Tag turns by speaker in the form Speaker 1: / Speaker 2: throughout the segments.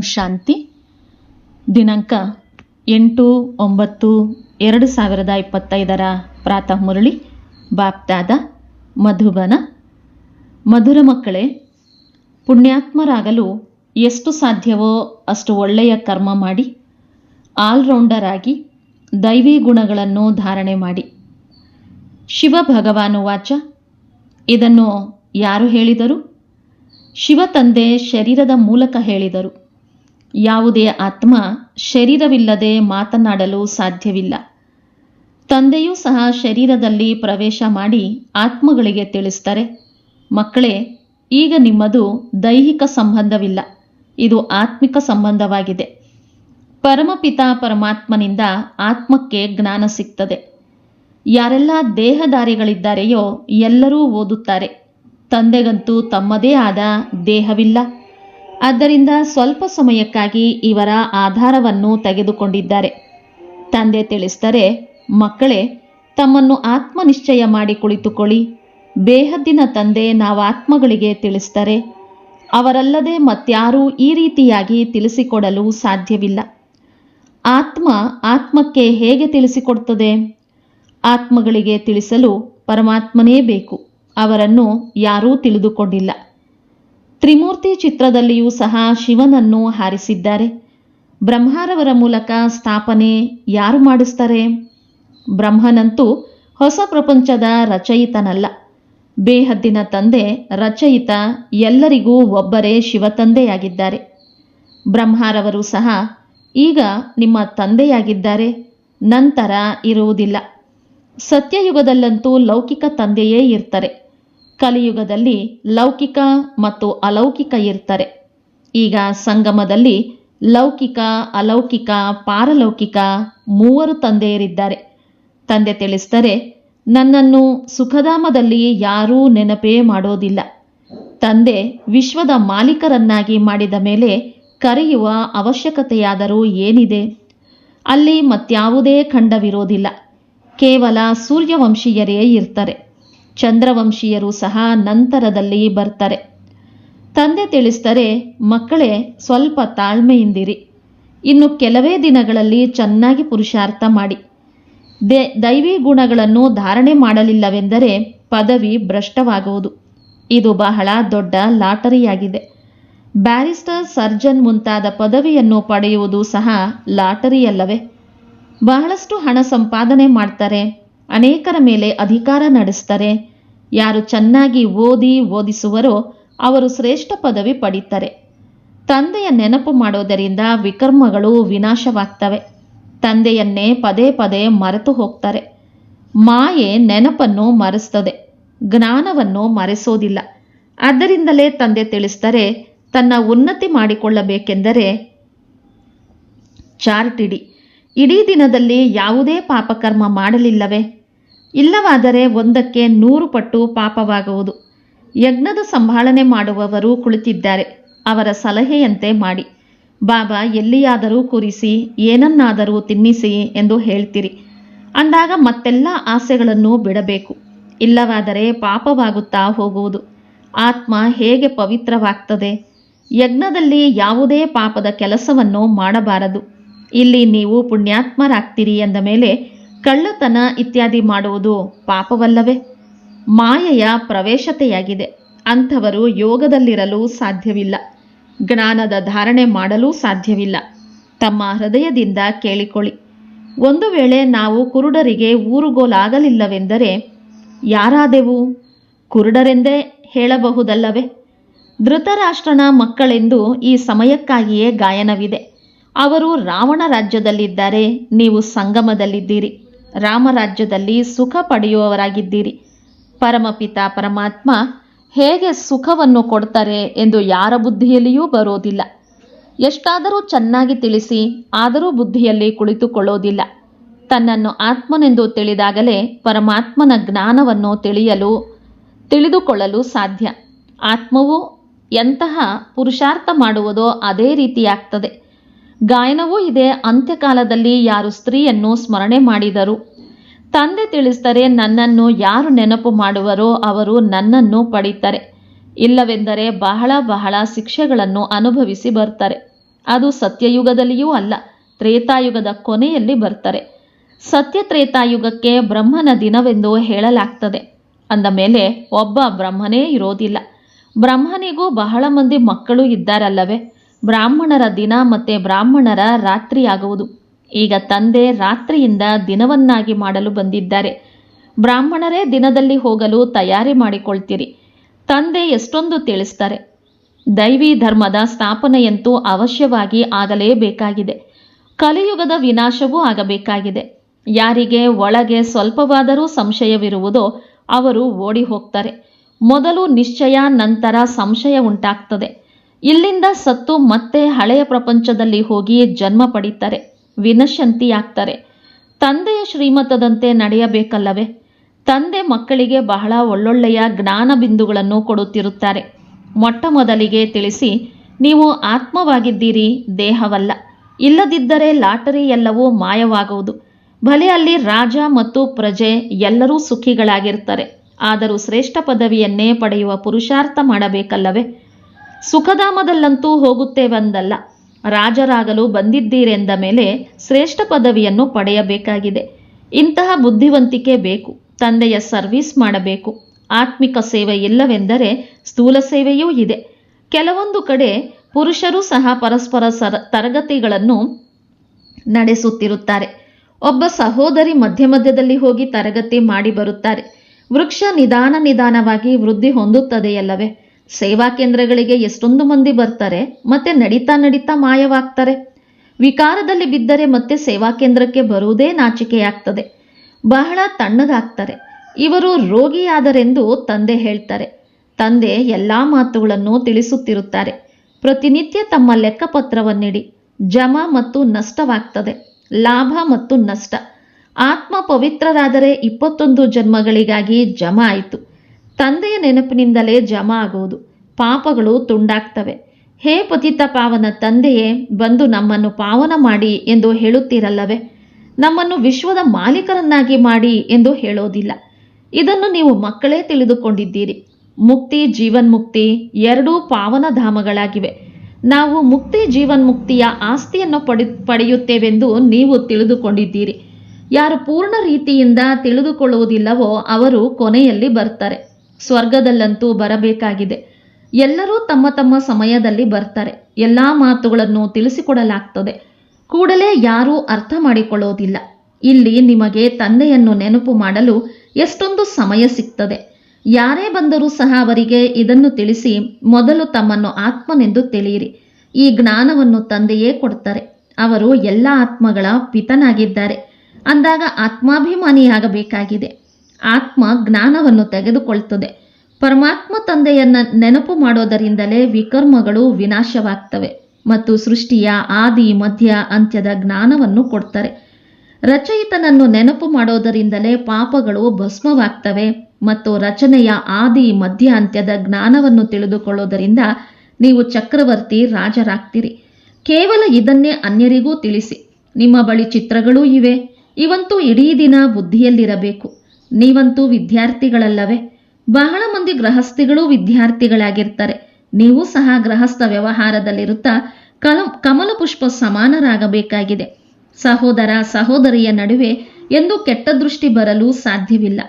Speaker 1: ಓಂ ಶಾಂತಿ. ದಿನಾಂಕ ಎಂಟು, ಒಂಬತ್ತು, ಎರಡು ಸಾವಿರದ ಇಪ್ಪತ್ತೈದರ ಪ್ರಾತಃ ಮುರಳಿ. ಬಾಪ್ತಾದ ಮಧುಬನ. ಮಧುರ ಮಕ್ಕಳೇ, ಪುಣ್ಯಾತ್ಮರಾಗಲು ಎಷ್ಟು ಸಾಧ್ಯವೋ ಅಷ್ಟು ಒಳ್ಳೆಯ ಕರ್ಮ ಮಾಡಿ. ಆಲ್ರೌಂಡರ್ ಆಗಿ ದೈವಿ ಗುಣಗಳನ್ನು ಧಾರಣೆ ಮಾಡಿ. ಶಿವ ಭಗವಾನು ವಾಚ. ಇದನ್ನು ಯಾರು ಹೇಳಿದರು? ಶಿವ ತಂದೆ ಶರೀರದ ಮೂಲಕ ಹೇಳಿದರು. ಯಾವುದೇ ಆತ್ಮ ಶರೀರವಿಲ್ಲದೆ ಮಾತನಾಡಲು ಸಾಧ್ಯವಿಲ್ಲ. ತಂದೆಯೂ ಸಹ ಶರೀರದಲ್ಲಿ ಪ್ರವೇಶ ಮಾಡಿ ಆತ್ಮಗಳಿಗೆ ತಿಳಿಸ್ತಾರೆ. ಮಕ್ಕಳೇ, ಈಗ ನಿಮ್ಮದು ದೈಹಿಕ ಸಂಬಂಧವಿಲ್ಲ. ಇದು ಆತ್ಮಿಕ ಸಂಬಂಧವಾಗಿದೆ. ಪರಮಪಿತ ಪರಮಾತ್ಮನಿಂದ ಆತ್ಮಕ್ಕೆ ಜ್ಞಾನ ಸಿಗ್ತದೆ. ಯಾರೆಲ್ಲ ದೇಹದಾರಿಗಳಿದ್ದಾರೆಯೋ ಎಲ್ಲರೂ ಓದುತ್ತಾರೆ. ತಂದೆಗಂತೂ ತಮ್ಮದೇ ಆದ ದೇಹವಿಲ್ಲ. ಆದ್ದರಿಂದ ಸ್ವಲ್ಪ ಸಮಯಕ್ಕಾಗಿ ಇವರ ಆಧಾರವನ್ನು ತೆಗೆದುಕೊಂಡಿದ್ದಾರೆ. ತಂದೆ ತಿಳಿಸ್ತಾರೆ ಮಕ್ಕಳೇ, ತಮ್ಮನ್ನು ಆತ್ಮನಿಶ್ಚಯ ಮಾಡಿ ಕುಳಿತುಕೊಳ್ಳಿ. ಬೇಹದ್ದಿನ ತಂದೆ ನಾವಾತ್ಮಗಳಿಗೆ ತಿಳಿಸ್ತಾರೆ ಅವರಲ್ಲದೆ ಮತ್ಯಾರೂ ಈ ರೀತಿಯಾಗಿ ತಿಳಿಸಿಕೊಡಲು ಸಾಧ್ಯವಿಲ್ಲ. ಆತ್ಮ ಆತ್ಮಕ್ಕೆ ಹೇಗೆ ತಿಳಿಸಿಕೊಡ್ತದೆ ಆತ್ಮಗಳಿಗೆ ತಿಳಿಸಲು ಪರಮಾತ್ಮನೇ ಬೇಕು. ಅವರನ್ನು ಯಾರೂ ತಿಳಿದುಕೊಂಡಿಲ್ಲ. ತ್ರಿಮೂರ್ತಿ ಚಿತ್ರದಲ್ಲಿಯೂ ಸಹ ಶಿವನನ್ನು ಹಾರಿಸಿದ್ದಾರೆ. ಬ್ರಹ್ಮಾರವರ ಮೂಲಕ ಸ್ಥಾಪನೆ ಯಾರು ಮಾಡಿಸ್ತಾರೆ? ಬ್ರಹ್ಮನಂತೂ ಹೊಸ ಪ್ರಪಂಚದ ರಚಯಿತನಲ್ಲ. ಬೇಹದ್ದಿನ ತಂದೆ, ರಚಯಿತ ಎಲ್ಲರಿಗೂ ಒಬ್ಬರೇ ಶಿವತಂದೆಯಾಗಿದ್ದಾರೆ. ಬ್ರಹ್ಮಾರವರು ಸಹ ಈಗ ನಿಮ್ಮ ತಂದೆಯಾಗಿದ್ದಾರೆ. ನಂತರ ಇರುವುದಿಲ್ಲ. ಸತ್ಯಯುಗದಲ್ಲಂತೂ ಲೌಕಿಕ ತಂದೆಯೇ ಇರ್ತಾರೆ. ಕಲಿಯುಗದಲ್ಲಿ ಲೌಕಿಕ ಮತ್ತು ಅಲೌಕಿಕ ಇರ್ತಾರೆ. ಈಗ ಸಂಗಮದಲ್ಲಿ ಲೌಕಿಕ, ಅಲೌಕಿಕ, ಪಾರಲೌಕಿಕ ಮೂವರು ತಂದೆಯರಿದ್ದಾರೆ. ತಂದೆ ತಿಳಿಸ್ತಾರೆ ನನ್ನನ್ನು ಸುಖಧಾಮದಲ್ಲಿ ಯಾರೂ ನೆನಪೇ ಮಾಡೋದಿಲ್ಲ. ತಂದೆ ವಿಶ್ವದ ಮಾಲೀಕರನ್ನಾಗಿ ಮಾಡಿದ ಮೇಲೆ ಕರೆಯುವ ಅವಶ್ಯಕತೆಯಾದರೂ ಏನಿದೆ? ಅಲ್ಲಿ ಮತ್ಯಾವುದೇ ಖಂಡವಿರೋದಿಲ್ಲ. ಕೇವಲ ಸೂರ್ಯವಂಶೀಯರೇ ಇರ್ತಾರೆ. ಚಂದ್ರವಂಶೀಯರು ಸಹ ನಂತರದಲ್ಲಿ ಬರ್ತಾರೆ. ತಂದೆ ತಿಳಿಸ್ತಾರೆ ಮಕ್ಕಳೇ, ಸ್ವಲ್ಪ ತಾಳ್ಮೆಯಿಂದಿರಿ. ಇನ್ನು ಕೆಲವೇ ದಿನಗಳಲ್ಲಿ ಚೆನ್ನಾಗಿ ಪುರುಷಾರ್ಥ ಮಾಡಿ. ದೇ, ದೈವಿ ಗುಣಗಳನ್ನು ಧಾರಣೆ ಮಾಡಲಿಲ್ಲವೆಂದರೆ ಪದವಿ ಭ್ರಷ್ಟವಾಗುವುದು. ಇದು ಬಹಳ ದೊಡ್ಡ ಲಾಟರಿಯಾಗಿದೆ. ಬ್ಯಾರಿಸ್ಟರ್ ಸರ್ಜನ್ ಮುಂತಾದ ಪದವಿಯನ್ನು ಪಡೆಯುವುದು ಸಹ ಲಾಟರಿಯಲ್ಲವೇ? ಬಹಳಷ್ಟು ಹಣ ಸಂಪಾದನೆ ಮಾಡ್ತಾರೆ, ಅನೇಕರ ಮೇಲೆ ಅಧಿಕಾರ ನಡೆಸ್ತಾರೆ ಯಾರು ಚೆನ್ನಾಗಿ ಓದಿ ಓದಿಸುವರೋ ಅವರು ಶ್ರೇಷ್ಠ ಪದವಿ ಪಡೀತಾರೆ. ತಂದೆಯ ನೆನಪು ಮಾಡೋದರಿಂದ ವಿಕರ್ಮಗಳು ವಿನಾಶವಾಗ್ತವೆ. ತಂದೆಯನ್ನೇ ಪದೇ ಪದೇ ಮರೆತು ಹೋಗ್ತಾರೆ. ಮಾಯೆ ನೆನಪನ್ನು ಮರೆಸ್ತದೆ. ಜ್ಞಾನವನ್ನು ಮರೆಸೋದಿಲ್ಲ. ಆದ್ದರಿಂದಲೇ ತಂದೆ ತಿಳಿಸ್ತಾರೆ ತನ್ನ ಉನ್ನತಿ ಮಾಡಿಕೊಳ್ಳಬೇಕೆಂದರೆ ಚಾರ್ಟಿಡಿ ಇಡಿ ದಿನದಲ್ಲಿ ಯಾವುದೇ ಪಾಪಕರ್ಮ ಮಾಡಲಿಲ್ಲವೇ? ಇಲ್ಲವಾದರೆ ಒಂದಕ್ಕೆ ನೂರು ಪಟ್ಟು ಪಾಪವಾಗುವುದು. ಯಜ್ಞದ ಸಂಭಾಳನೆ ಮಾಡುವವರು ಕುಳಿತಿದ್ದಾರೆ. ಅವರ ಸಲಹೆಯಂತೆ ಮಾಡಿ. ಬಾಬಾ, ಎಲ್ಲಿಯಾದರೂ ಕೂರಿಸಿ, ಏನನ್ನಾದರೂ ತಿನ್ನಿಸಿ ಎಂದು ಹೇಳ್ತೀರಿ. ಅಂದಾಗ ಮತ್ತೆಲ್ಲ ಆಸೆಗಳನ್ನು ಬಿಡಬೇಕು. ಇಲ್ಲವಾದರೆ ಪಾಪವಾಗುತ್ತಾ ಹೋಗುವುದು. ಆತ್ಮ ಹೇಗೆ ಪವಿತ್ರವಾಗ್ತದೆ? ಯಜ್ಞದಲ್ಲಿ ಯಾವುದೇ ಪಾಪದ ಕೆಲಸವನ್ನು ಮಾಡಬಾರದು. ಇಲ್ಲಿ ನೀವು ಪುಣ್ಯಾತ್ಮರಾಗ್ತೀರಿ ಎಂದ ಮೇಲೆ ಕಳ್ಳತನ ಇತ್ಯಾದಿ ಮಾಡುವುದು ಪಾಪವಲ್ಲವೇ? ಮಾಯೆಯ ಪ್ರವೇಶತೆಯಾಗಿದೆ. ಅಂಥವರು ಯೋಗದಲ್ಲಿರಲು ಸಾಧ್ಯವಿಲ್ಲ. ಜ್ಞಾನದ ಧಾರಣೆ ಮಾಡಲು ಸಾಧ್ಯವಿಲ್ಲ. ತಮ್ಮ ಹೃದಯದಿಂದ ಕೇಳಿಕೊಳ್ಳಿ. ಒಂದು ವೇಳೆ ನಾವು ಕುರುಡರಿಗೆ ಊರುಗೋಲಾಗಲಿಲ್ಲವೆಂದರೆ ಯಾರಾದೆವು? ಕುರುಡರೆಂದೇ ಹೇಳಬಹುದಲ್ಲವೇ? ಧೃತರಾಷ್ಟ್ರನ ಮಕ್ಕಳೆಂದು ಈ ಸಮಯಕ್ಕಾಗಿಯೇ ಗಾಯನವಿದೆ. ಅವರು ರಾವಣ ರಾಜ್ಯದಲ್ಲಿದ್ದಾರೆ, ನೀವು ಸಂಗಮದಲ್ಲಿದ್ದೀರಿ. ರಾಮರಾಜ್ಯದಲ್ಲಿ ಸುಖ ಪಡೆಯುವವರಾಗಿದ್ದೀರಿ. ಪರಮಪಿತ ಪರಮಾತ್ಮ ಹೇಗೆ ಸುಖವನ್ನು ಕೊಡ್ತಾರೆ ಎಂದು ಯಾರ ಬುದ್ಧಿಯಲ್ಲಿಯೂ ಬರೋದಿಲ್ಲ. ಎಷ್ಟಾದರೂ ಚೆನ್ನಾಗಿ ತಿಳಿಸಿ, ಆದರೂ ಬುದ್ಧಿಯಲ್ಲಿ ಕುಳಿತುಕೊಳ್ಳೋದಿಲ್ಲ. ತನ್ನನ್ನು ಆತ್ಮನೆಂದು ತಿಳಿದಾಗಲೇ ಪರಮಾತ್ಮನ ಜ್ಞಾನವನ್ನು ತಿಳಿಯಲು, ತಿಳಿದುಕೊಳ್ಳಲು ಸಾಧ್ಯ. ಆತ್ಮವು ಎಂತಹ ಪುರುಷಾರ್ಥ ಮಾಡುವುದೋ ಅದೇ ರೀತಿಯಾಗ್ತದೆ. ಗಾಯನವೂ ಇದೆ. ಅಂತ್ಯಕಾಲದಲ್ಲಿ ಯಾರು ಸ್ತ್ರೀಯನ್ನು ಸ್ಮರಣೆ ಮಾಡಿದರು? ತಂದೆ ತಿಳಿಸ್ತಾರೆ ನನ್ನನ್ನು ಯಾರು ನೆನಪು ಮಾಡುವರೋ ಅವರು ನನ್ನನ್ನು ಪಡೀತಾರೆ. ಇಲ್ಲವೆಂದರೆ ಬಹಳ ಬಹಳ ಶಿಕ್ಷೆಗಳನ್ನು ಅನುಭವಿಸಿ ಬರ್ತಾರೆ. ಅದು ಸತ್ಯಯುಗದಲ್ಲಿಯೂ ಅಲ್ಲ, ತ್ರೇತಾಯುಗದ ಕೊನೆಯಲ್ಲಿ ಬರ್ತಾರೆ. ಸತ್ಯ ತ್ರೇತಾಯುಗಕ್ಕೆ ಬ್ರಹ್ಮನ ದಿನವೆಂದು ಹೇಳಲಾಗ್ತದೆ. ಅಂದ ಮೇಲೆ ಒಬ್ಬ ಬ್ರಹ್ಮನೇ ಇರೋದಿಲ್ಲ. ಬ್ರಹ್ಮನಿಗೂ ಬಹಳ ಮಂದಿ ಮಕ್ಕಳು ಇದ್ದಾರಲ್ಲವೇ? ಬ್ರಾಹ್ಮಣರ ದಿನ ಮತ್ತೆ ಬ್ರಾಹ್ಮಣರ ರಾತ್ರಿಯಾಗುವುದು ಈಗ ತಂದೆ ರಾತ್ರಿಯಿಂದ ದಿನವನ್ನಾಗಿ ಮಾಡಲು ಬಂದಿದ್ದಾರೆ. ಬ್ರಾಹ್ಮಣರೇ ದಿನದಲ್ಲಿ ಹೋಗಲು ತಯಾರಿ ಮಾಡಿಕೊಳ್ತೀರಿ. ತಂದೆ ಎಷ್ಟೊಂದು ತಿಳಿಸ್ತಾರೆ. ದೈವಿ ಧರ್ಮದ ಸ್ಥಾಪನೆಯಂತೂ ಅವಶ್ಯವಾಗಿ ಆಗಲೇಬೇಕಾಗಿದೆ. ಕಲಿಯುಗದ ವಿನಾಶವೂ ಆಗಬೇಕಾಗಿದೆ. ಯಾರಿಗೆ ಒಳಗೆ ಸ್ವಲ್ಪವಾದರೂ ಸಂಶಯವಿರುವುದೋ ಅವರು ಓಡಿ ಹೋಗ್ತಾರೆ. ಮೊದಲು ನಿಶ್ಚಯ, ನಂತರ ಸಂಶಯ ಉಂಟಾಗ್ತದೆ. ಇಲ್ಲಿಂದ ಸತ್ತು ಮತ್ತೆ ಹಳೆಯ ಪ್ರಪಂಚದಲ್ಲಿ ಹೋಗಿ ಜನ್ಮ ಪಡೀತಾರೆ, ವಿನಶಂತಿಯಾಗ್ತಾರೆ. ತಂದೆಯ ಶ್ರೀಮತದಂತೆ ನಡೆಯಬೇಕಲ್ಲವೇ? ತಂದೆ ಮಕ್ಕಳಿಗೆ ಬಹಳ ಒಳ್ಳೊಳ್ಳೆಯ ಜ್ಞಾನ ಬಿಂದುಗಳನ್ನು ಕೊಡುತ್ತಿರುತ್ತಾರೆ. ಮೊಟ್ಟ ಮೊದಲಿಗೆ ತಿಳಿಸಿ, ನೀವು ಆತ್ಮವಾಗಿದ್ದೀರಿ, ದೇಹವಲ್ಲ. ಇಲ್ಲದಿದ್ದರೆ ಲಾಟರಿ ಎಲ್ಲವೂ ಮಾಯವಾಗುವುದು. ಭಲೆ ಅಲ್ಲಿ ರಾಜ ಮತ್ತು ಪ್ರಜೆ ಎಲ್ಲರೂ ಸುಖಿಗಳಾಗಿರ್ತಾರೆ. ಆದರೂ ಶ್ರೇಷ್ಠ ಪದವಿಯನ್ನೇ ಪಡೆಯುವ ಪುರುಷಾರ್ಥ ಮಾಡಬೇಕಲ್ಲವೇ? ಸುಖಧಾಮದಲ್ಲಂತೂ ಹೋಗುತ್ತೇವೆಂದಲ್ಲ. ರಾಜರಾಗಲು ಬಂದಿದ್ದೀರೆಂದ ಮೇಲೆ ಶ್ರೇಷ್ಠ ಪದವಿಯನ್ನು ಪಡೆಯಬೇಕಾಗಿದೆ. ಇಂತಹ ಬುದ್ಧಿವಂತಿಕೆ ಬೇಕು, ತಂದೆಯ ಸರ್ವಿಸ್ ಮಾಡಬೇಕು. ಆತ್ಮಿಕ ಸೇವೆ ಇಲ್ಲವೆಂದರೆ ಸ್ಥೂಲ ಸೇವೆಯೂ ಇದೆ. ಕೆಲವೊಂದು ಕಡೆ ಪುರುಷರು ಸಹ ಪರಸ್ಪರ ಸರ, ತರಗತಿಗಳನ್ನು ನಡೆಸುತ್ತಿರುತ್ತಾರೆ. ಒಬ್ಬ ಸಹೋದರಿ ಮಧ್ಯ ಮಧ್ಯದಲ್ಲಿ ಹೋಗಿ ತರಗತಿ ಮಾಡಿ ಬರುತ್ತಾರೆ. ವೃಕ್ಷ ನಿಧಾನ ನಿಧಾನವಾಗಿ ವೃದ್ಧಿ ಹೊಂದುತ್ತದೆಯಲ್ಲವೇ? ಸೇವಾ ಕೇಂದ್ರಗಳಿಗೆ ಎಷ್ಟೊಂದು ಮಂದಿ ಬರ್ತಾರೆ, ಮತ್ತೆ ನಡೀತಾ ನಡೀತಾ ಮಾಯವಾಗ್ತಾರೆ. ವಿಕಾರದಲ್ಲಿ ಬಿದ್ದರೆ ಮತ್ತೆ ಸೇವಾ ಕೇಂದ್ರಕ್ಕೆ ಬರುವುದೇ ನಾಚಿಕೆಯಾಗ್ತದೆ. ಬಹಳ ತಣ್ಣಗಾಗ್ತಾರೆ. ಇವರು ರೋಗಿಯಾದರೆಂದು ತಂದೆ ಹೇಳ್ತಾರೆ. ತಂದೆ ಎಲ್ಲ ಮಾತುಗಳನ್ನು ತಿಳಿಸುತ್ತಿರುತ್ತಾರೆ. ಪ್ರತಿನಿತ್ಯ ತಮ್ಮ ಲೆಕ್ಕಪತ್ರವನ್ನಿಡಿ. ಜಮ ಮತ್ತು ನಷ್ಟವಾಗ್ತದೆ. ಲಾಭ ಮತ್ತು ನಷ್ಟ. ಆತ್ಮ ಪವಿತ್ರರಾದರೆ ಇಪ್ಪತ್ತೊಂದು ಜನ್ಮಗಳಿಗಾಗಿ ಜಮ ಆಯಿತು. ತಂದೆಯ ನೆನಪಿನಿಂದಲೇ ಜಮ ಆಗುವುದು. ಪಾಪಗಳು ತುಂಡಾಗ್ತವೆ. ಹೇ ಪತಿತ ಪಾವನ ತಂದೆಯೇ, ಬಂದು ನಮ್ಮನ್ನು ಪಾವನ ಮಾಡಿ ಎಂದು ಹೇಳುತ್ತೀರಲ್ಲವೇ? ನಮ್ಮನ್ನು ವಿಶ್ವದ ಮಾಲೀಕರನ್ನಾಗಿ ಮಾಡಿ ಎಂದು ಹೇಳೋದಿಲ್ಲ. ಇದನ್ನು ನೀವು ಮಕ್ಕಳೇ ತಿಳಿದುಕೊಂಡಿದ್ದೀರಿ. ಮುಕ್ತಿ, ಜೀವನ್ಮುಕ್ತಿ ಎರಡೂ ಪಾವನಧಾಮಗಳಾಗಿವೆ ನಾವು ಮುಕ್ತಿ, ಜೀವನ್ಮುಕ್ತಿಯ ಆಸ್ತಿಯನ್ನು ಪಡೆ, ಪಡೆಯುತ್ತೇವೆಂದು ನೀವು ತಿಳಿದುಕೊಂಡಿದ್ದೀರಿ. ಯಾರು ಪೂರ್ಣ ರೀತಿಯಿಂದ ತಿಳಿದುಕೊಳ್ಳುವುದಿಲ್ಲವೋ ಅವರು ಕೊನೆಯಲ್ಲಿ ಬರ್ತಾರೆ. ಸ್ವರ್ಗದಲ್ಲಂತೂ ಬರಬೇಕಾಗಿದೆ. ಎಲ್ಲರೂ ತಮ್ಮ ತಮ್ಮ ಸಮಯದಲ್ಲಿ ಬರ್ತಾರೆ. ಎಲ್ಲ ಮಾತುಗಳನ್ನು ತಿಳಿಸಿಕೊಡಲಾಗ್ತದೆ. ಕೂಡಲೇ ಯಾರೂ ಅರ್ಥ ಮಾಡಿಕೊಳ್ಳೋದಿಲ್ಲ. ಇಲ್ಲಿ ನಿಮಗೆ ತಂದೆಯನ್ನು ನೆನಪು ಮಾಡಲು ಎಷ್ಟೊಂದು ಸಮಯ ಸಿಗ್ತದೆ. ಯಾರೇ ಬಂದರೂ ಸಹ ಅವರಿಗೆ ಇದನ್ನು ತಿಳಿಸಿ ಮೊದಲು ತಮ್ಮನ್ನು ಆತ್ಮನೆಂದು ತಿಳಿಯಿರಿ. ಈ ಜ್ಞಾನವನ್ನು ತಂದೆಯೇ ಕೊಡ್ತಾರೆ. ಅವರು ಎಲ್ಲ ಆತ್ಮಗಳ ಪಿತನಾಗಿದ್ದಾರೆ. ಅಂದಾಗ ಆತ್ಮಾಭಿಮಾನಿಯಾಗಬೇಕಾಗಿದೆ. ಆತ್ಮ ಜ್ಞಾನವನ್ನು ತೆಗೆದುಕೊಳ್ತದೆ. ಪರಮಾತ್ಮ ತಂದೆಯನ್ನ ನೆನಪು ಮಾಡೋದರಿಂದಲೇ ವಿಕರ್ಮಗಳು ವಿನಾಶವಾಗ್ತವೆ ಮತ್ತು ಸೃಷ್ಟಿಯ ಆದಿ, ಮಧ್ಯ, ಅಂತ್ಯದ ಜ್ಞಾನವನ್ನು ಕೊಡ್ತಾರೆ. ರಚಯಿತನನ್ನು ನೆನಪು ಮಾಡೋದರಿಂದಲೇ ಪಾಪಗಳು ಭಸ್ಮವಾಗ್ತವೆ ಮತ್ತು ರಚನೆಯ ಆದಿ, ಮಧ್ಯ, ಅಂತ್ಯದ ಜ್ಞಾನವನ್ನು ತಿಳಿದುಕೊಳ್ಳೋದರಿಂದ ನೀವು ಚಕ್ರವರ್ತಿ ರಾಜರಾಗ್ತೀರಿ. ಕೇವಲ ಇದನ್ನೇ ಅನ್ಯರಿಗೂ ತಿಳಿಸಿ. ನಿಮ್ಮ ಬಳಿ ಚಿತ್ರಗಳೂ ಇವೆ. ಇವಂತೂ ಇಡೀ ದಿನ ಬುದ್ಧಿಯಲ್ಲಿರಬೇಕು. ನೀವಂತೂ ವಿದ್ಯಾರ್ಥಿಗಳಲ್ಲವೇ? ಬಹಳ ಮಂದಿ ಗೃಹಸ್ಥಿಗಳು ವಿದ್ಯಾರ್ಥಿಗಳಾಗಿರ್ತಾರೆ. ನೀವು ಸಹ ಗೃಹಸ್ಥ ವ್ಯವಹಾರದಲ್ಲಿರುತ್ತಾ ಕಲ ಕಮಲ ಪುಷ್ಪ ಸಮಾನರಾಗಬೇಕಾಗಿದೆ. ಸಹೋದರ, ಸಹೋದರಿಯ ನಡುವೆ ಎಂದು ಕೆಟ್ಟ ದೃಷ್ಟಿ ಬರಲು ಸಾಧ್ಯವಿಲ್ಲ.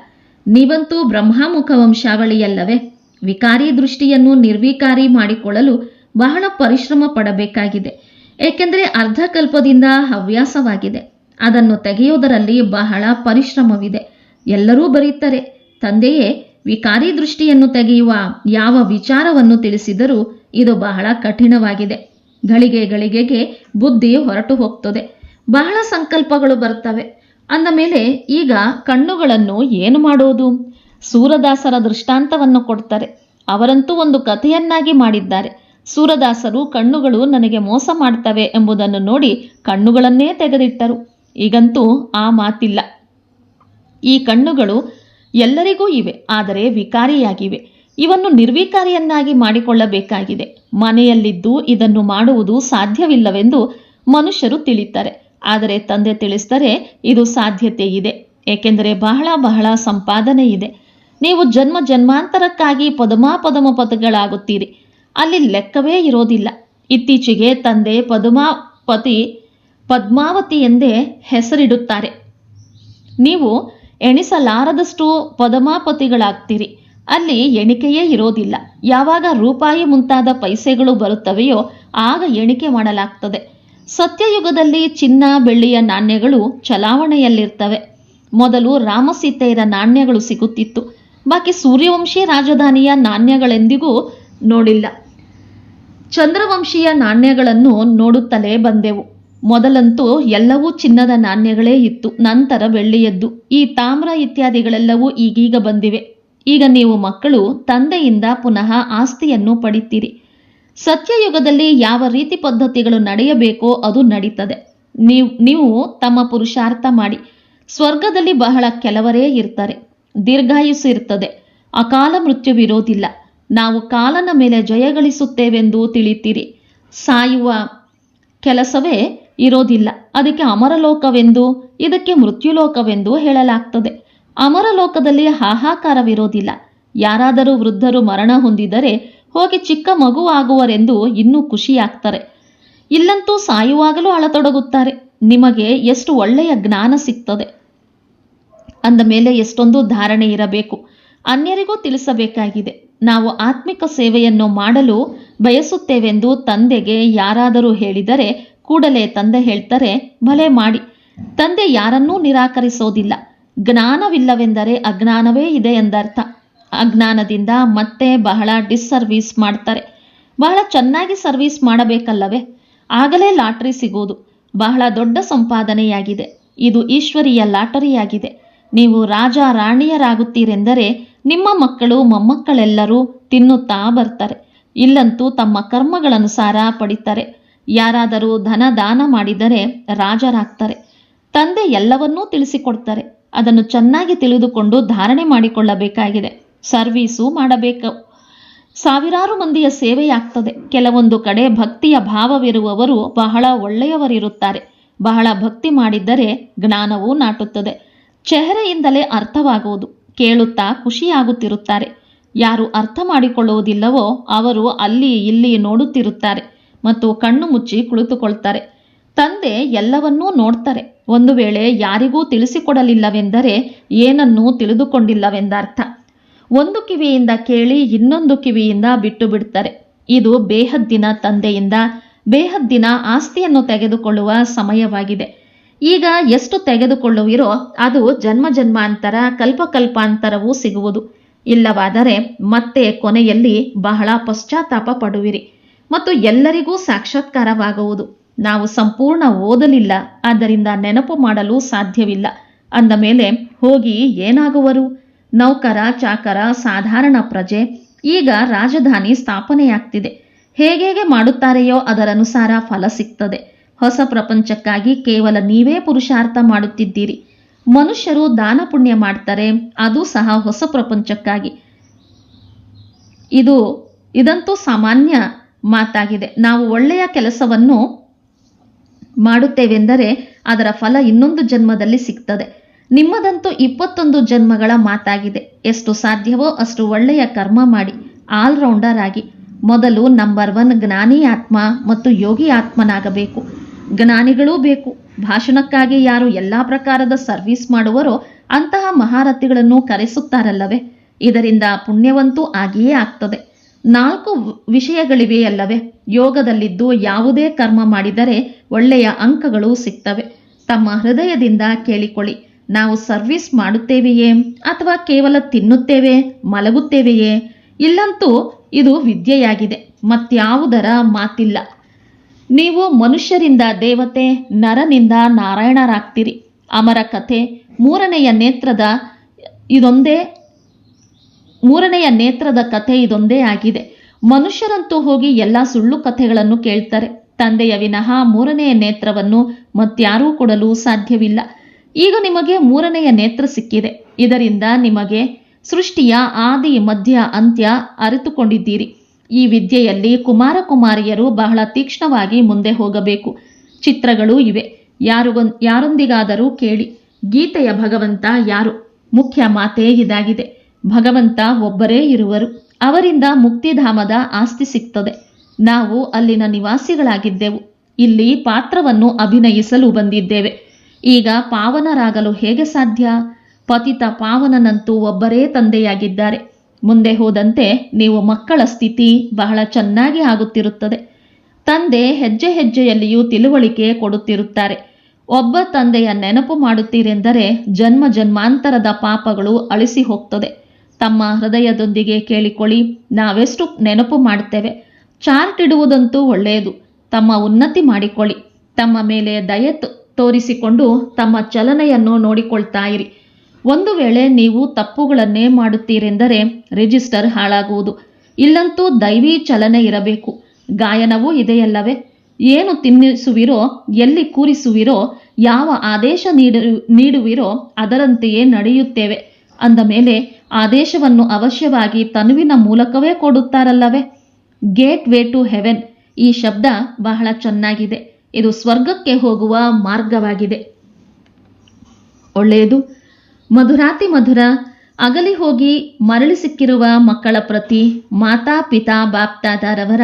Speaker 1: ನೀವಂತೂ ಬ್ರಹ್ಮಾಮುಖ ವಂಶಾವಳಿಯಲ್ಲವೇ ವಿಕಾರಿ ದೃಷ್ಟಿಯನ್ನು ನಿರ್ವಿಕಾರಿ ಮಾಡಿಕೊಳ್ಳಲು ಬಹಳ ಪರಿಶ್ರಮ ಪಡಬೇಕಾಗಿದೆ. ಏಕೆಂದರೆ ಅರ್ಧಕಲ್ಪದಿಂದ ಹವ್ಯಾಸವಾಗಿದೆ. ಅದನ್ನು ತೆಗೆಯುವುದರಲ್ಲಿ ಬಹಳ ಪರಿಶ್ರಮವಿದೆ. ಎಲ್ಲರೂ ಬರೀತಾರೆ ತಂದೆಯೇ ವಿಕಾರಿ ದೃಷ್ಟಿಯನ್ನು ತೆಗೆಯುವ ಯಾವ ವಿಚಾರವನ್ನು ತಿಳಿಸಿದರೂ ಇದು ಬಹಳ ಕಠಿಣವಾಗಿದೆ. ಗಳಿಗೆ ಗಳಿಗೆಗೆ ಬುದ್ಧಿ ಹೊರಟು ಹೋಗ್ತದೆ. ಬಹಳ ಸಂಕಲ್ಪಗಳು ಬರ್ತವೆ ಅಂದ ಮೇಲೆ, ಈಗ ಕಣ್ಣುಗಳನ್ನು ಏನು ಮಾಡೋದು? ಸೂರದಾಸರ ದೃಷ್ಟಾಂತವನ್ನು ಕೊಡ್ತಾರೆ. ಅವರಂತೂ ಒಂದು ಕಥೆಯನ್ನಾಗಿ ಮಾಡಿದ್ದಾರೆ. ಸೂರದಾಸರು ಕಣ್ಣುಗಳು ನನಗೆ ಮೋಸ ಮಾಡ್ತವೆ ಎಂಬುದನ್ನು ನೋಡಿ ಕಣ್ಣುಗಳನ್ನೇ ತೆಗೆದಿಟ್ಟರು. ಈಗಂತೂ ಆ ಮಾತಿಲ್ಲ. ಈ ಕಣ್ಣುಗಳು ಎಲ್ಲರಿಗೂ ಇವೆ, ಆದರೆ ವಿಕಾರಿಯಾಗಿವೆ. ಇವನ್ನು ನಿರ್ವಿಕಾರಿಯನ್ನಾಗಿ ಮಾಡಿಕೊಳ್ಳಬೇಕಾಗಿದೆ. ಮನೆಯಲ್ಲಿದ್ದು ಇದನ್ನು ಮಾಡುವುದು ಸಾಧ್ಯವಿಲ್ಲವೆಂದು ಮನುಷ್ಯರು ತಿಳಿತಾರೆ. ಆದರೆ ತಂದೆ ತಿಳಿಸಿದರೆ ಇದು ಸಾಧ್ಯತೆ ಇದೆ, ಏಕೆಂದರೆ ಬಹಳ ಬಹಳ ಸಂಪಾದನೆ ಇದೆ. ನೀವು ಜನ್ಮ ಜನ್ಮಾಂತರಕ್ಕಾಗಿ ಪದಮಾಪದಮ ಪದಗಳಾಗುತ್ತೀರಿ ಅಲ್ಲಿ ಲೆಕ್ಕವೇ ಇರೋದಿಲ್ಲ. ಇತ್ತೀಚೆಗೆ ತಂದೆ ಪದ್ಮಾಪತಿ ಪದ್ಮಾವತಿ ಎಂದೇ ಹೆಸರಿಡುತ್ತಾರೆ. ನೀವು ಎಣಿಸಲಾರದಷ್ಟು ಪದಮಾಪತಿಗಳಾಗ್ತೀರಿ. ಅಲ್ಲಿ ಎಣಿಕೆಯೇ ಇರೋದಿಲ್ಲ. ಯಾವಾಗ ರೂಪಾಯಿ ಮುಂತಾದ ಪೈಸೆಗಳು ಬರುತ್ತವೆಯೋ ಆಗ ಎಣಿಕೆ ಮಾಡಲಾಗ್ತದೆ. ಸತ್ಯಯುಗದಲ್ಲಿ ಚಿನ್ನ, ಬೆಳ್ಳಿಯ ನಾಣ್ಯಗಳು ಚಲಾವಣೆಯಲ್ಲಿರ್ತವೆ. ಮೊದಲು ರಾಮಸೀತೆಯರ ನಾಣ್ಯಗಳು ಸಿಗುತ್ತಿತ್ತು. ಬಾಕಿ ಸೂರ್ಯವಂಶಿ ರಾಜಧಾನಿಯ ನಾಣ್ಯಗಳೆಂದಿಗೂ ನೋಡಿಲ್ಲ. ಚಂದ್ರವಂಶೀಯ ನಾಣ್ಯಗಳನ್ನು ನೋಡುತ್ತಲೇ ಬಂದೆವು. ಮೊದಲಂತೂ ಎಲ್ಲವೂ ಚಿನ್ನದ ನಾಣ್ಯಗಳೇ ಇತ್ತು, ನಂತರ ಬೆಳ್ಳಿಯದ್ದು. ಈ ತಾಮ್ರ ಇತ್ಯಾದಿಗಳೆಲ್ಲವೂ ಈಗೀಗ ಬಂದಿವೆ. ಈಗ ನೀವು ಮಕ್ಕಳು ತಂದೆಯಿಂದ ಪುನಃ ಆಸ್ತಿಯನ್ನು ಪಡಿತೀರಿ. ಸತ್ಯಯುಗದಲ್ಲಿ ಯಾವ ರೀತಿ ಪದ್ಧತಿಗಳು ನಡೆಯಬೇಕೋ ಅದು ನಡೀತದೆ. ನೀವು ನೀವು ತಮ್ಮ ಪುರುಷಾರ್ಥ ಮಾಡಿ. ಸ್ವರ್ಗದಲ್ಲಿ ಬಹಳ ಕೆಲವರೇ ಇರ್ತಾರೆ. ದೀರ್ಘಾಯುಸ್ಸು ಇರ್ತದೆ. ಅಕಾಲ ಮೃತ್ಯುವಿರೋದಿಲ್ಲ ನಾವು ಕಾಲನ ಮೇಲೆ ಜಯಗಳಿಸುತ್ತೇವೆಂದು ತಿಳಿತೀರಿ. ಸಾಯುವ ಕೆಲಸವೇ ಇರೋದಿಲ್ಲ. ಅದಕ್ಕೆ ಅಮರಲೋಕವೆಂದು, ಇದಕ್ಕೆ ಮೃತ್ಯುಲೋಕವೆಂದು ಹೇಳಲಾಗ್ತದೆ. ಅಮರಲೋಕದಲ್ಲಿ ಹಾಹಾಕಾರವಿರೋದಿಲ್ಲ. ಯಾರಾದರೂ ವೃದ್ಧರು ಮರಣ ಹೊಂದಿದರೆ ಹೋಗಿ ಚಿಕ್ಕ ಮಗು ಆಗುವರೆಂದು ಇನ್ನೂ ಖುಷಿಯಾಗ್ತಾರೆ. ಇಲ್ಲಂತೂ ಸಾಯುವಾಗಲೂ ಅಳತೊಡಗುತ್ತಾರೆ. ನಿಮಗೆ ಎಷ್ಟು ಒಳ್ಳೆಯ ಜ್ಞಾನ ಸಿಗ್ತದೆ. ಅಂದ ಮೇಲೆ ಎಷ್ಟೊಂದು ಧಾರಣೆ ಇರಬೇಕು. ಅನ್ಯರಿಗೂ ತಿಳಿಸಬೇಕಾಗಿದೆ. ನಾವು ಆತ್ಮಿಕ ಸೇವೆಯನ್ನು ಮಾಡಲು ಬಯಸುತ್ತೇವೆಂದು ತಂದೆಗೆ ಯಾರಾದರೂ ಹೇಳಿದರೆ ಕೂಡಲೇ ತಂದೆ ಹೇಳ್ತಾರೆ, ಭಲೆ ಮಾಡಿ. ತಂದೆ ಯಾರನ್ನೂ ನಿರಾಕರಿಸೋದಿಲ್ಲ. ಜ್ಞಾನವಿಲ್ಲವೆಂದರೆ ಅಜ್ಞಾನವೇ ಇದೆ ಎಂದರ್ಥ. ಅಜ್ಞಾನದಿಂದ ಮತ್ತೆ ಬಹಳ ಡಿಸ್ಸರ್ವೀಸ್ ಮಾಡ್ತಾರೆ. ಬಹಳ ಚೆನ್ನಾಗಿ ಸರ್ವೀಸ್ ಮಾಡಬೇಕಲ್ಲವೇ? ಆಗಲೇ ಲಾಟ್ರಿ ಸಿಗೋದು. ಬಹಳ ದೊಡ್ಡ ಸಂಪಾದನೆಯಾಗಿದೆ. ಇದು ಈಶ್ವರಿಯ ಲಾಟರಿಯಾಗಿದೆ. ನೀವು ರಾಜ ರಾಣಿಯರಾಗುತ್ತೀರೆಂದರೆ ನಿಮ್ಮ ಮಕ್ಕಳು ಮೊಮ್ಮಕ್ಕಳೆಲ್ಲರೂ ತಿನ್ನುತ್ತಾ ಬರ್ತಾರೆ. ಇಲ್ಲಂತೂ ತಮ್ಮ ಕರ್ಮಗಳನುಸಾರ ಪಡಿತಾರೆ. ಯಾರಾದರೂ ಧನ ದಾನ ಮಾಡಿದರೆ ರಾಜರಾಗ್ತಾರೆ. ತಂದೆ ಎಲ್ಲವನ್ನೂ ತಿಳಿಸಿಕೊಡ್ತಾರೆ. ಅದನ್ನು ಚೆನ್ನಾಗಿ ತಿಳಿದುಕೊಂಡು ಧಾರಣೆ ಮಾಡಿಕೊಳ್ಳಬೇಕಾಗಿದೆ. ಸರ್ವೀಸು ಮಾಡಬೇಕು. ಸಾವಿರಾರು ಮಂದಿಯ ಸೇವೆಯಾಗ್ತದೆ. ಕೆಲವೊಂದು ಕಡೆ ಭಕ್ತಿಯ ಭಾವವಿರುವವರು ಬಹಳ ಒಳ್ಳೆಯವರಿರುತ್ತಾರೆ. ಬಹಳ ಭಕ್ತಿ ಮಾಡಿದ್ದರೆ ಜ್ಞಾನವೂ ನಾಟುತ್ತದೆ. ಚೆಹರೆಯಿಂದಲೇ ಅರ್ಥವಾಗುವುದು. ಕೇಳುತ್ತಾ ಖುಷಿಯಾಗುತ್ತಿರುತ್ತಾರೆ. ಯಾರು ಅರ್ಥ ಮಾಡಿಕೊಳ್ಳುವುದಿಲ್ಲವೋ ಅವರು ಅಲ್ಲಿ ಇಲ್ಲಿ ನೋಡುತ್ತಿರುತ್ತಾರೆ. ಮತ್ತು ಕಣ್ಣು ಮುಚ್ಚಿ ಕುಳಿತುಕೊಳ್ತಾರೆ. ತಂದೆ ಎಲ್ಲವನ್ನೂ ನೋಡ್ತಾರೆ. ಒಂದು ವೇಳೆ ಯಾರಿಗೂ ತಿಳಿಸಿಕೊಡಲಿಲ್ಲವೆಂದರೆ ಏನನ್ನೂ ತಿಳಿದುಕೊಂಡಿಲ್ಲವೆಂದರ್ಥ. ಒಂದು ಕಿವಿಯಿಂದ ಕೇಳಿ ಇನ್ನೊಂದು ಕಿವಿಯಿಂದ ಬಿಟ್ಟು ಬಿಡ್ತಾರೆ ಇದು ಬೇಹದ್ದಿನ ತಂದೆಯಿಂದ ಬೇಹದ್ದಿನ ಆಸ್ತಿಯನ್ನು ತೆಗೆದುಕೊಳ್ಳುವ ಸಮಯವಾಗಿದೆ. ಈಗ ಎಷ್ಟು ತೆಗೆದುಕೊಳ್ಳುವಿರೋ ಅದು ಜನ್ಮ ಜನ್ಮಾಂತರ ಕಲ್ಪಕಲ್ಪಾಂತರವೂ ಸಿಗುವುದು. ಇಲ್ಲವಾದರೆ ಮತ್ತೆ ಕೊನೆಯಲ್ಲಿ ಬಹಳ ಪಶ್ಚಾತ್ತಾಪ ಪಡುವಿರಿ. ಮತ್ತು ಎಲ್ಲರಿಗೂ ಸಾಕ್ಷಾತ್ಕಾರವಾಗುವುದು. ನಾವು ಸಂಪೂರ್ಣ ಓದಲಿಲ್ಲ, ಆದ್ದರಿಂದ ನೆನಪು ಮಾಡಲು ಸಾಧ್ಯವಿಲ್ಲ. ಅಂದ ಮೇಲೆ, ಹೋಗಿ ಏನಾಗುವರು? ನೌಕರ, ಚಾಕರ, ಸಾಧಾರಣ ಪ್ರಜೆ, ಈಗ ರಾಜಧಾನಿ ಸ್ಥಾಪನೆಯಾಗ್ತಿದೆ. ಹೇಗೆ ಮಾಡುತ್ತಾರೆಯೋ ಅದರನುಸಾರ ಫಲ ಸಿಗ್ತದೆ. ಹೊಸ ಪ್ರಪಂಚಕ್ಕಾಗಿ ಕೇವಲ ನೀವೇ ಪುರುಷಾರ್ಥ ಮಾಡುತ್ತಿದ್ದೀರಿ. ಮನುಷ್ಯರು ದಾನ ಪುಣ್ಯ ಮಾಡ್ತಾರೆ, ಅದು ಸಹ ಹೊಸ ಪ್ರಪಂಚಕ್ಕಾಗಿ. ಇದು, ಇದಂತೂ ಸಾಮಾನ್ಯ ಮಾತಾಗಿದೆ. ನಾವು ಒಳ್ಳೆಯ ಕೆಲಸವನ್ನು ಮಾಡುತ್ತೇವೆಂದರೆ ಅದರ ಫಲ ಇನ್ನೊಂದು ಜನ್ಮದಲ್ಲಿ ಸಿಗ್ತದೆ. ನಿಮ್ಮದಂತೂ ಇಪ್ಪತ್ತೊಂದು ಜನ್ಮಗಳ ಮಾತಾಗಿದೆ. ಎಷ್ಟು ಸಾಧ್ಯವೋ ಅಷ್ಟು ಒಳ್ಳೆಯ ಕರ್ಮ ಮಾಡಿ, ಆಲ್ರೌಂಡರ್ ಆಗಿ. ಮೊದಲು ನಂಬರ್ ಒನ್ ಜ್ಞಾನಿ ಆತ್ಮ ಮತ್ತು ಯೋಗಿ ಆತ್ಮನಾಗಬೇಕು. ಜ್ಞಾನಿಗಳೂ ಬೇಕು. ಭಾಷಣಕ್ಕಾಗಿ ಯಾರು ಎಲ್ಲ ಪ್ರಕಾರದ ಸರ್ವಿಸ್ ಮಾಡುವರೋ ಅಂತಹ ಮಹಾರಥಿಗಳನ್ನು ಕರೆಸುತ್ತಾರಲ್ಲವೇ? ಇದರಿಂದ ಪುಣ್ಯವಂತೂ ಆಗಿಯೇ ಆಗ್ತದೆ. ನಾಲ್ಕು ವಿಷಯಗಳಿವೆಯಲ್ಲವೇ ಯೋಗದಲ್ಲಿದ್ದು ಯಾವುದೇ ಕರ್ಮ ಮಾಡಿದರೆ ಒಳ್ಳೆಯ ಅಂಕಗಳು ಸಿಗ್ತವೆ. ತಮ್ಮ ಹೃದಯದಿಂದ ಕೇಳಿಕೊಳ್ಳಿ. ನಾವು ಸರ್ವಿಸ್ ಮಾಡುತ್ತೇವೆಯೇ? ಅಥವಾ ಕೇವಲ ತಿನ್ನುತ್ತೇವೆ? ಮಲಗುತ್ತೇವೆಯೇ? ಇಲ್ಲಂತೂ ಇದು ವಿದ್ಯೆಯಾಗಿದೆ. ಮತ್ಯಾವುದರ ಮಾತಿಲ್ಲ. ನೀವು ಮನುಷ್ಯರಿಂದ ದೇವತೆ, ನರನಿಂದ ನಾರಾಯಣರಾಗ್ತೀರಿ. ಅಮರ ಕಥೆ, ಮೂರನೆಯ ನೇತ್ರದ ಇದೊಂದೇ ಮೂರನೆಯ ನೇತ್ರದ ಕಥೆ ಇದೊಂದೇ ಆಗಿದೆ. ಮನುಷ್ಯರಂತೂ ಹೋಗಿ ಎಲ್ಲ ಸುಳ್ಳು ಕಥೆಗಳನ್ನು ಕೇಳ್ತಾರೆ. ತಂದೆಯ ವಿನಃ ಮೂರನೆಯ ನೇತ್ರವನ್ನು ಮತ್ಯಾರೂ ಕೊಡಲು ಸಾಧ್ಯವಿಲ್ಲ. ಈಗ ನಿಮಗೆ ಮೂರನೆಯ ನೇತ್ರ ಸಿಕ್ಕಿದೆ. ಇದರಿಂದ ನಿಮಗೆ ಸೃಷ್ಟಿಯ ಆದಿ, ಮಧ್ಯ, ಅಂತ್ಯ ಅರಿತುಕೊಂಡಿದ್ದೀರಿ. ಈ ವಿದ್ಯೆಯಲ್ಲಿ ಕುಮಾರ ಕುಮಾರಿಯರು ಬಹಳ ತೀಕ್ಷ್ಣವಾಗಿ ಮುಂದೆ ಹೋಗಬೇಕು. ಚಿತ್ರಗಳು ಇವೆ. ಯಾರು ಯಾರೊಂದಿಗಾದರೂ ಕೇಳಿ. ಗೀತೆಯ ಭಗವಂತ ಯಾರು? ಮುಖ್ಯ ಮಾತೇ ಇದಾಗಿದೆ. ಭಗವಂತ ಒಬ್ಬರೇ ಇರುವರು. ಅವರಿಂದ ಮುಕ್ತಿಧಾಮದ ಆಸ್ತಿ ಸಿಗ್ತದೆ. ನಾವು ಅಲ್ಲಿನ ನಿವಾಸಿಗಳಾಗಿದ್ದೆವು. ಇಲ್ಲಿ ಪಾತ್ರವನ್ನು ಅಭಿನಯಿಸಲು ಬಂದಿದ್ದೇವೆ. ಈಗ ಪಾವನರಾಗಲು ಹೇಗೆ ಸಾಧ್ಯ? ಪತಿತ ಪಾವನನಂತೂ ಒಬ್ಬರೇ ತಂದೆಯಾಗಿದ್ದಾರೆ. ಮುಂದೆ ಹೋದಂತೆ ನೀವು ಮಕ್ಕಳ ಸ್ಥಿತಿ ಬಹಳ ಚೆನ್ನಾಗಿ ಆಗುತ್ತಿರುತ್ತದೆ. ತಂದೆ ಹೆಜ್ಜೆ ಹೆಜ್ಜೆಯಲ್ಲಿಯೂ ತಿಳುವಳಿಕೆ ಕೊಡುತ್ತಿರುತ್ತಾರೆ. ಒಬ್ಬ ತಂದೆಯ ನೆನಪು ಮಾಡುತ್ತೀರೆಂದರೆ ಜನ್ಮ ಜನ್ಮಾಂತರದ ಪಾಪಗಳು ಅಳಿಸಿ ಹೋಗ್ತದೆ. ತಮ್ಮ ಹೃದಯದೊಂದಿಗೆ ಕೇಳಿಕೊಳ್ಳಿ. ನಾವೆಷ್ಟು ನೆನಪು ಮಾಡುತ್ತೇವೆ. ಚಾರ್ಟ್ ಇಡುವುದಂತೂ ಒಳ್ಳೆಯದು. ತಮ್ಮ ಉನ್ನತಿ ಮಾಡಿಕೊಳ್ಳಿ. ತಮ್ಮ ಮೇಲೆ ದಯೆ ತೋರಿಸಿಕೊಂಡು ತಮ್ಮ ಚಲನೆಯನ್ನು ನೋಡಿಕೊಳ್ತಾ ಇರಿ. ಒಂದು ವೇಳೆ ನೀವು ತಪ್ಪುಗಳನ್ನೇ ಮಾಡುತ್ತೀರೆಂದರೆ ರಿಜಿಸ್ಟರ್ ಹಾಳಾಗುವುದು. ಇಲ್ಲಂತೂ ದೈವಿ ಚಲನೆ ಇರಬೇಕು. ಗಾಯನವೂ ಇದೆಯಲ್ಲವೇ? ಏನು ತಿನ್ನಿಸುವಿರೋ, ಎಲ್ಲಿ ಕೂರಿಸುವಿರೋ, ಯಾವ ಆದೇಶ ನೀಡು, ನೀಡುವಿರೋ ಅದರಂತೆಯೇ ನಡೆಯುತ್ತೇವೆ. ಅಂದ ಮೇಲೆ ಆದೇಶವನ್ನು ಅವಶ್ಯವಾಗಿ ತನುವಿನ ಮೂಲಕವೇ ಕೊಡುತ್ತಾರಲ್ಲವೇ? Gateway to heaven. ಈ ಶಬ್ದ ಬಹಳ ಚೆನ್ನಾಗಿದೆ. ಇದು ಸ್ವರ್ಗಕ್ಕೆ ಹೋಗುವ ಮಾರ್ಗವಾಗಿದೆ. ಒಳ್ಳೆಯದು. ಮಧುರಾತಿ ಮಧುರ, ಅಗಲಿ ಹೋಗಿ ಮರಳಿ ಸಿಕ್ಕಿರುವ ಮಕ್ಕಳ ಪ್ರತಿ ಮಾತಾ ಪಿತಾ ಬಾಪ್ತಾದಾರವರ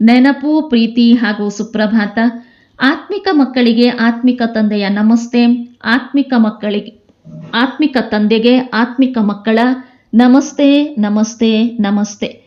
Speaker 1: ನೆನಪು, ಪ್ರೀತಿ ಹಾಗೂ ಸುಪ್ರಭಾತ. ಆತ್ಮಿಕ ಮಕ್ಕಳಿಗೆ ಆತ್ಮಿಕ ತಂದೆಯ ನಮಸ್ತೆ, ಆತ್ಮಿಕ ಮಕ್ಕಳಿಗೆ, ಆತ್ಮಿಕ ತಂದೆಗೆ ಆತ್ಮಿಕ ಮಕ್ಕಳ ನಮಸ್ತೆ ನಮಸ್ತೆ ನಮಸ್ತೆ.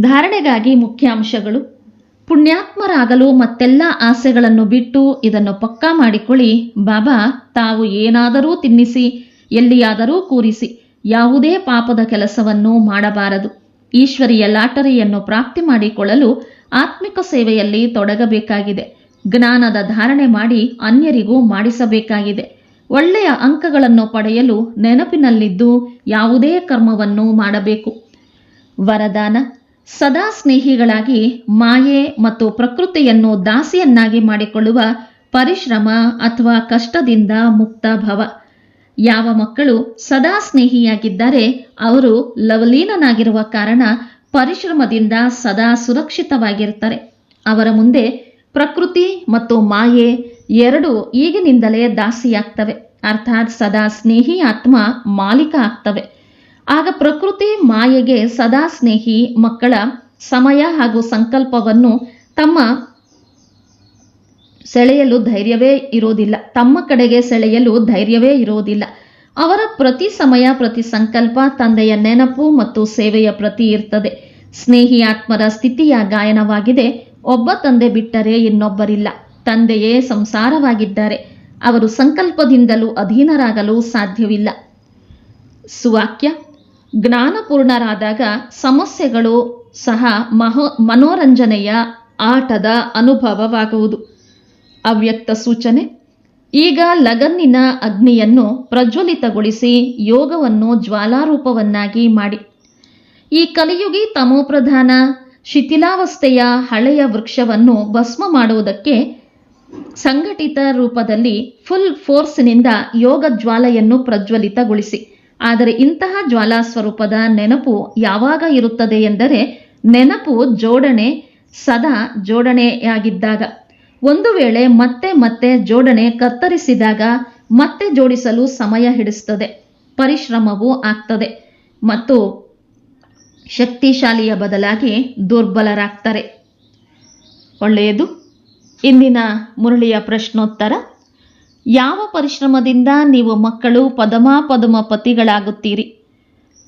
Speaker 1: ಧಾರಣೆಗಾಗಿ ಮುಖ್ಯಾಂಶಗಳು. ಪುಣ್ಯಾತ್ಮರಾಗಲು ಮತ್ತೆಲ್ಲ ಆಸೆಗಳನ್ನು ಬಿಟ್ಟು ಇದನ್ನು ಪಕ್ಕಾ ಮಾಡಿಕೊಳ್ಳಿ. ಬಾಬಾ, ತಾವು ಏನಾದರೂ ತಿನ್ನಿಸಿ, ಎಲ್ಲಿಯಾದರೂ ಕೂರಿಸಿ, ಯಾವುದೇ ಪಾಪದ ಕೆಲಸವನ್ನು ಮಾಡಬಾರದು. ಈಶ್ವರಿಯ ಲಾಟರಿಯನ್ನು ಪ್ರಾಪ್ತಿ ಮಾಡಿಕೊಳ್ಳಲು ಆತ್ಮಿಕ ಸೇವೆಯಲ್ಲಿ ತೊಡಗಬೇಕಾಗಿದೆ. ಜ್ಞಾನದ ಧಾರಣೆ ಮಾಡಿ ಅನ್ಯರಿಗೂ ಮಾಡಿಸಬೇಕಾಗಿದೆ. ಒಳ್ಳೆಯ ಅಂಕಗಳನ್ನು ಪಡೆಯಲು ನೆನಪಿನಲ್ಲಿದ್ದು ಯಾವುದೇ ಕರ್ಮವನ್ನು ಮಾಡಬೇಕು. ವರದಾನ. ಸದಾ ಸ್ನೇಹಿಗಳಾಗಿ ಮಾಯೆ ಮತ್ತು ಪ್ರಕೃತಿಯನ್ನು ದಾಸಿಯನ್ನಾಗಿ ಮಾಡಿಕೊಳ್ಳುವ ಪರಿಶ್ರಮ ಅಥವಾ ಕಷ್ಟದಿಂದ ಮುಕ್ತ ಭವ. ಯಾವ ಮಕ್ಕಳು ಸದಾ ಸ್ನೇಹಿಯಾಗಿದ್ದಾರೆ ಅವರು ಲವಲೀನನಾಗಿರುವ ಕಾರಣ ಪರಿಶ್ರಮದಿಂದ ಸದಾ ಸುರಕ್ಷಿತವಾಗಿರ್ತಾರೆ ಅವರ ಮುಂದೆ ಪ್ರಕೃತಿ ಮತ್ತು ಮಾಯೆ ಎರಡು ಈಗಿನಿಂದಲೇ ದಾಸಿಯಾಗ್ತವೆ. ಅರ್ಥಾತ್ ಸದಾ ಸ್ನೇಹಿ ಆತ್ಮ ಮಾಲೀಕ ಆಗ್ತವೆ. ಆಗ ಪ್ರಕೃತಿ ಮಾಯೆಗೆ ಸದಾ ಸ್ನೇಹಿ ಮಕ್ಕಳ ಸಮಯ ಹಾಗೂ ಸಂಕಲ್ಪವನ್ನು ತಮ್ಮ ಸೆಳೆಯಲು ಧೈರ್ಯವೇ ಇರೋದಿಲ್ಲ. ತಮ್ಮ ಕಡೆಗೆ ಸೆಳೆಯಲು ಧೈರ್ಯವೇ ಇರೋದಿಲ್ಲ. ಅವರ ಪ್ರತಿ ಸಮಯ, ಪ್ರತಿ ಸಂಕಲ್ಪ ತಂದೆಯ ನೆನಪು ಮತ್ತು ಸೇವೆಯ ಪ್ರತಿ ಇರ್ತದೆ. ಸ್ನೇಹಿ ಆತ್ಮರ ಸ್ಥಿತಿಯ ಗಾಯನವಾಗಿದೆ. ಒಬ್ಬ ತಂದೆ ಬಿಟ್ಟರೆ ಇನ್ನೊಬ್ಬರಿಲ್ಲ. ತಂದೆಯೇ ಸಂಸಾರವಾಗಿದ್ದಾರೆ. ಅವರು ಸಂಕಲ್ಪದಿಂದಲೂ ಅಧೀನರಾಗಲು ಸಾಧ್ಯವಿಲ್ಲ. ಸುವಾಕ್ಯ. ಜ್ಞಾನಪೂರ್ಣರಾದಾಗ ಸಮಸ್ಯೆಗಳು ಸಹ ಮಹೋ ಮನೋರಂಜನೆಯ ಆಟದ ಅನುಭವವಾಗುವುದು. ಅವ್ಯಕ್ತ ಸೂಚನೆ. ಈಗ ಲಗನ್ನಿನ ಅಗ್ನಿಯನ್ನು ಪ್ರಜ್ವಲಿತಗೊಳಿಸಿ ಯೋಗವನ್ನು ಜ್ವಾಲಾರೂಪವನ್ನಾಗಿ ಮಾಡಿ. ಈ ಕಲಿಯುಗಿ ತಮೋಪ್ರಧಾನ ಶಿಥಿಲಾವಸ್ಥೆಯ ಹಳೆಯ ವೃಕ್ಷವನ್ನು ಭಸ್ಮ ಮಾಡುವುದಕ್ಕೆ ಸಂಘಟಿತ ರೂಪದಲ್ಲಿ ಫುಲ್ ಫೋರ್ಸ್ನಿಂದ ಯೋಗ ಜ್ವಾಲೆಯನ್ನು ಪ್ರಜ್ವಲಿತಗೊಳಿಸಿ. ಆದರೆ ಇಂತಹ ಜ್ವಾಲಾ ಸ್ವರೂಪದ ನೆನಪು ಯಾವಾಗ ಇರುತ್ತದೆ ಎಂದರೆ, ನೆನಪು ಜೋಡಣೆ, ಸದಾ ಜೋಡಣೆಯಾಗಿದ್ದಾಗ. ಒಂದು ವೇಳೆ ಮತ್ತೆ ಮತ್ತೆ ಜೋಡಣೆ ಕತ್ತರಿಸಿದಾಗ ಮತ್ತೆ ಜೋಡಿಸಲು ಸಮಯ ಹಿಡಿಸ್ತದೆ, ಪರಿಶ್ರಮವೂ ಆಗ್ತದೆ ಮತ್ತು ಶಕ್ತಿಶಾಲಿಯ ಬದಲಾಗಿ ದುರ್ಬಲರಾಗ್ತಾರೆ. ಒಳ್ಳೆಯದು? ಇಂದಿನ ಮುರಳಿಯ ಪ್ರಶ್ನೋತ್ತರ. ಯಾವ ಪರಿಶ್ರಮದಿಂದ ನೀವು ಮಕ್ಕಳು ಪದಮಾಪದಮ ಪತಿಗಳಾಗುತ್ತೀರಿ?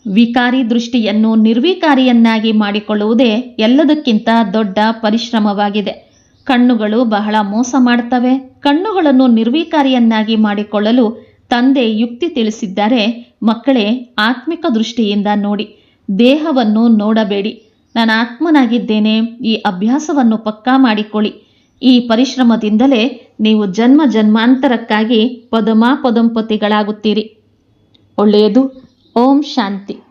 Speaker 1: ವಿಕಾರಿ ದೃಷ್ಟಿಯನ್ನು ನಿರ್ವಿಕಾರಿಯನ್ನಾಗಿ ಮಾಡಿಕೊಳ್ಳುವುದೇ ಎಲ್ಲದಕ್ಕಿಂತ ದೊಡ್ಡ ಪರಿಶ್ರಮವಾಗಿದೆ. ಕಣ್ಣುಗಳು ಬಹಳ ಮೋಸ ಮಾಡ್ತವೆ. ಕಣ್ಣುಗಳನ್ನು ನಿರ್ವಿಕಾರಿಯನ್ನಾಗಿ ಮಾಡಿಕೊಳ್ಳಲು ತಂದೆ ಯುಕ್ತಿ ತಿಳಿಸಿದ್ದಾರೆ. ಮಕ್ಕಳೇ, ಆತ್ಮಿಕ ದೃಷ್ಟಿಯಿಂದ ನೋಡಿ. ದೇಹವನ್ನು ನೋಡಬೇಡಿ. ನಾನು ಆತ್ಮನಾಗಿದ್ದೇನೆ ಈ ಅಭ್ಯಾಸವನ್ನು ಪಕ್ಕಾ ಮಾಡಿಕೊಳ್ಳಿ. ಈ ಪರಿಶ್ರಮದಿಂದಲೇ ನೀವು ಜನ್ಮ ಜನ್ಮಾಂತರಕ್ಕಾಗಿ ಪದಮಾಪದಂಪತಿಗಳಾಗುತ್ತೀರಿ. ಒಳ್ಳೆಯದು. ಓಂ ಶಾಂತಿ.